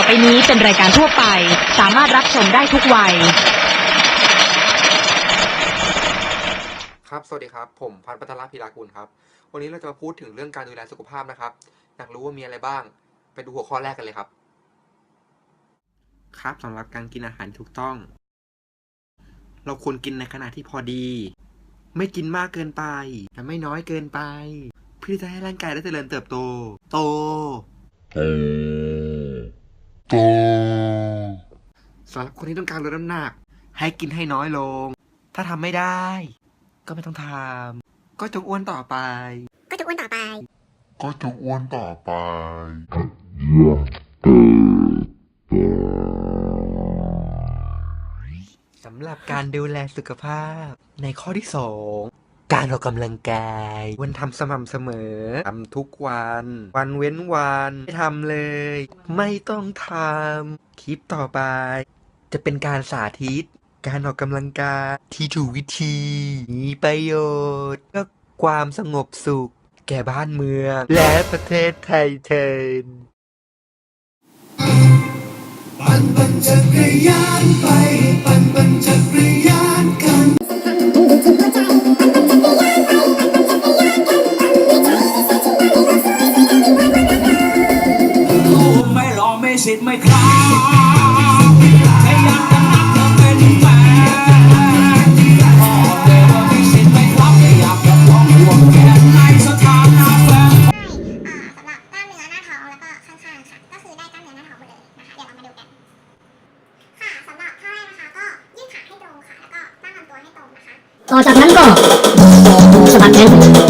อไปนี้เป็นรายการทั่วไป สามารถรับชมได้ทุกวัย ครับ สวัสดีครับ ผมพันพัทรพิลากุลครับ วันนี้เราจะมาพูดถึงเรื่องการดูแลสุขภาพนะครับ อยากรู้ว่ามีอะไรบ้าง ไปดูหัวข้อแรกกันเลยครับ ครับสำหรับการกินอาหารถูกต้อง เราควรกินในขนาดที่พอดี ไม่กินมากเกินไป แต่ไม่น้อยเกินไป เพื่อจะให้ร่างกายได้เจริญเติบโต โต สำหรับคนที่ต้องการลดน้ำหนัก ให้กินให้น้อยลง ถ้าทำไม่ได้ ก็ไม่ต้องทำก็จงอ้วนต่อไป ก็จะอ้วนต่อไป ก็จะอ้วนต่อไป สำหรับการดูแลสุขภาพในข้อที่2 การออกกำลังกาย วันทำสม่ำเสมอทำทุกวัน วันเว้นวัน ไม่ทำเลย ไม่ต้องทำคลิปต่อไป จะเป็นการสาธิต การออกกำลังกายที่ถูกวิธี มีประโยชน์และความสงบสุข แก่บ้านเมือง และประเทศไทยเทินปั่นปั่นจักรยานไป ปั่นปั่นจักรยานกัน สิทธิ์ไม่คลาแค่อยากจะนับเธอเป็นแฟนพอเจอว่ามีสิทธิ์ไม่คลับแค่อยากจะลองห่วงแค่ในสถานะแฟนอ่าสำหรับกล้ามเนื้อหน้าท้องแล้วก็ข้างๆค่ะ ก็คือได้กล้ามเนื้อหน้าท้องหมดเลยนะคะ เดี๋ยวเรามาดูกัน ค่ะสำหรับท่าแรกนะคะ ก็ยืดขาให้ตรงค่ะ แล้วก็ตั้งลำตัวให้ตรงนะคะ ต่อจากนั้นก็สะบัดแขน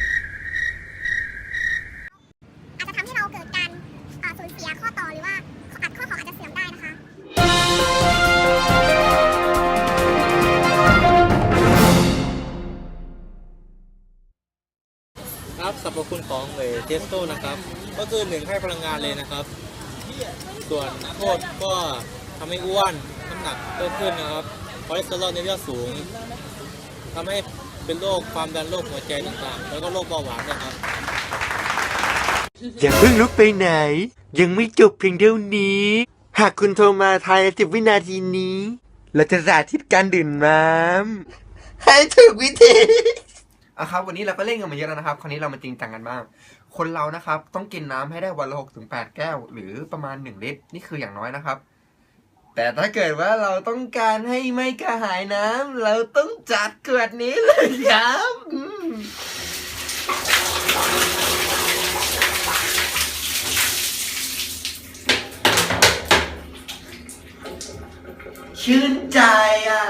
ครับสรรพคุณของเอเทสโตนะครับ ก็คือหนึ่งให้พลังงานเลยนะครับ ส่วนโทษก็ทำให้อ้วนน้ำหนักเพิ่มขึ้นนะครับคอเลสเตอรอลในเลือดสูงทำให้เป็นโรคความดันโรคหัวใจต่างๆ แล้วก็โรคเบาหวานนะครับอย่าเพิ่งลุกไปไหน ยังไม่จบเพียงเท่านี้ หากคุณโทรมาภายในสิบวินาทีนี้ เราจะสาธิตการดื่มน้ำให้ถูกวิธี อะครับวันนี้เราก็เล่นกันมาเยอะแล้วนะครับ คราวนี้เรามาจริงจังกันบ้าง คนเรานะครับต้องกินน้ำให้ได้วันละหกถึงแปดแก้ว หรือประมาณหนึ่งลิตร นี่คืออย่างน้อยนะครับ แต่ถ้าเกิดว่าเราต้องการให้ไม่กระหายน้ำเราต้องจัดเกิดนี้เลยครับชื่นใจอะ